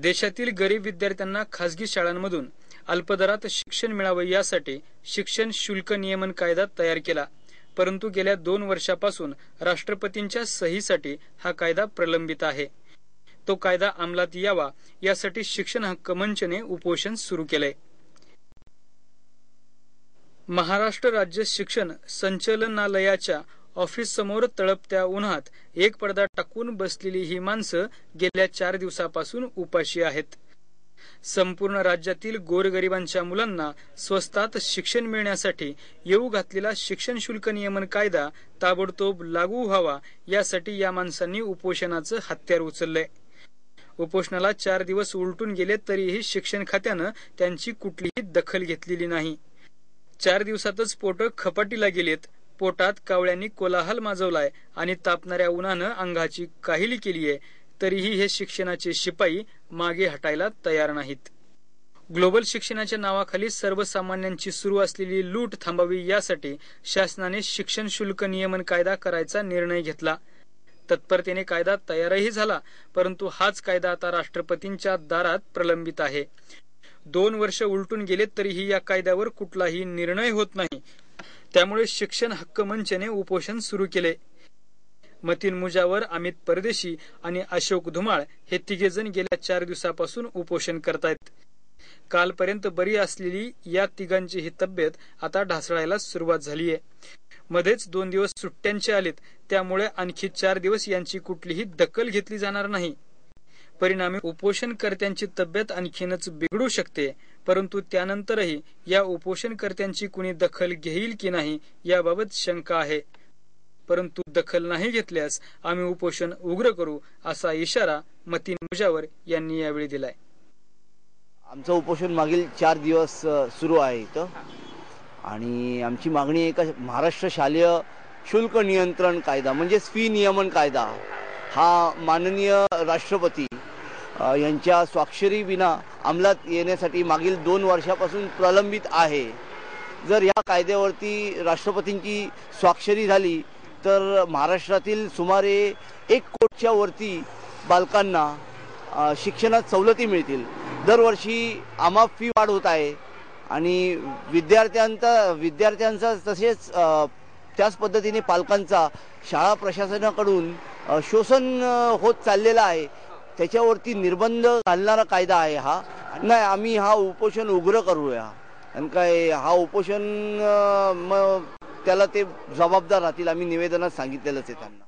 देशातील गरीब विद्यार्थ्यांना खासगी शाळांमधून अल्पदरात शिक्षण मिळावं यासाठी शिक्षण शुल्क नियमन कायदा तयार केला. परंतु गेल्या दोन वर्षापासून राष्ट्रपतींच्या सहीसाठी हा कायदा प्रलंबित आहे. तो कायदा अंमलात यावा यासाठी शिक्षण हक्क मंचने उपोषण सुरू केले. महाराष्ट्र राज्य शिक्षण संचलनालयाच्या ऑफिस समोर तळपत्या उन्हात एक पडदा टाकून बसलेली ही माणसं गेल्या चार दिवसापासून उपाशी आहेत. संपूर्ण राज्यातील गोरगरिबांच्या मुलांना स्वस्तात शिक्षण मिळण्यासाठी येऊ घातलेला शिक्षण शुल्क नियमन कायदा ताबडतोब लागू व्हावा यासाठी या माणसांनी उपोषणाचं हत्यार उचललंय. उपोषणाला चार दिवस उलटून गेले तरीही शिक्षण खात्यानं त्यांची कुठलीही दखल घेतलेली नाही. चार दिवसातच पोट खपाटीला गेलेत. पोटात कावळ्यांनी कोलाहल माजवलाय आणि तापणाऱ्या उन्हानं अंगाची काहिली आहे तरीही हे शिक्षणाचे शिपाई मागे हटायला तयार नाहीत. ग्लोबल शिक्षणाच्या नावाखाली सर्वसामान्यांची सुरू असलेली लूट थांबावी यासाठी शासनाने शिक्षण शुल्क नियमन कायदा करायचा निर्णय घेतला. तत्परतेने कायदा तयारही झाला परंतु हाच कायदा आता राष्ट्रपतींच्या दारात प्रलंबित आहे. दोन वर्ष उलटून गेले तरीही या कायद्यावर कुठलाही निर्णय होत नाही त्यामुळे शिक्षण हक्क मंचने उपोषण सुरू केले. मतीन मुजावर अमित परदेशी आणि अशोक धुमाळ हे तिघेजण गेल्या चार दिवसापासून उपोषण करतायत. कालपर्यंत बरी असलेली या तिघांची ही तब्येत आता ढासळायला सुरुवात झालीय. मध्येच दोन दिवस सुट्ट्यांचे आलेत त्यामुळे आणखी चार दिवस यांची कुठलीही दखल घेतली जाणार नाही. परिणामी उपोषणकर्त्यांची तब्येत आणखीनच बिघडू शकते. परंतु त्यानंतरही या उपोषणकर्त्यांची कुणी दखल घेईल की नाही याबाबत शंका आहे. परंतु दखल नाही घेतल्यास आम्ही उपोषण उग्र करू असा इशारा मतीन मुजावर यांनी यावेळी दिलाय. आमचं उपोषण मागील चार दिवस सुरू आहे इथं. आणि आमची मागणी एका महाराष्ट्र शालेय शुल्क नियंत्रण कायदा म्हणजेच फी नियमन कायदा हा माननीय राष्ट्रपती यांच्या स्वाक्षरी विना अंमलात येण्यासाठी मागील दोन वर्षापासून प्रलंबित आहे. जर या कायद्यावरती राष्ट्रपतींची स्वाक्षरी झाली तर महाराष्ट्रातील सुमारे एक कोटच्या वरती बालकांना शिक्षणात सवलती मिळतील. दरवर्षी आमाफ फी वाढ होत आहे आणि विद्यार्थ्यांचा विद्यार्थ्यांचा तसेच त्याच पद्धतीने पालकांचा शाळा प्रशासनाकडून शोषण होत चाललेला आहे. त्याच्यावरती निर्बंध घालणारा कायदा आहे हा. नाही आम्ही हा उपोषण उग्र करूया. आणि काय हा उपोषण मग त्याला ते जबाबदार राहतील आम्ही निवेदनात सांगितलेलंच आहे त्यांना.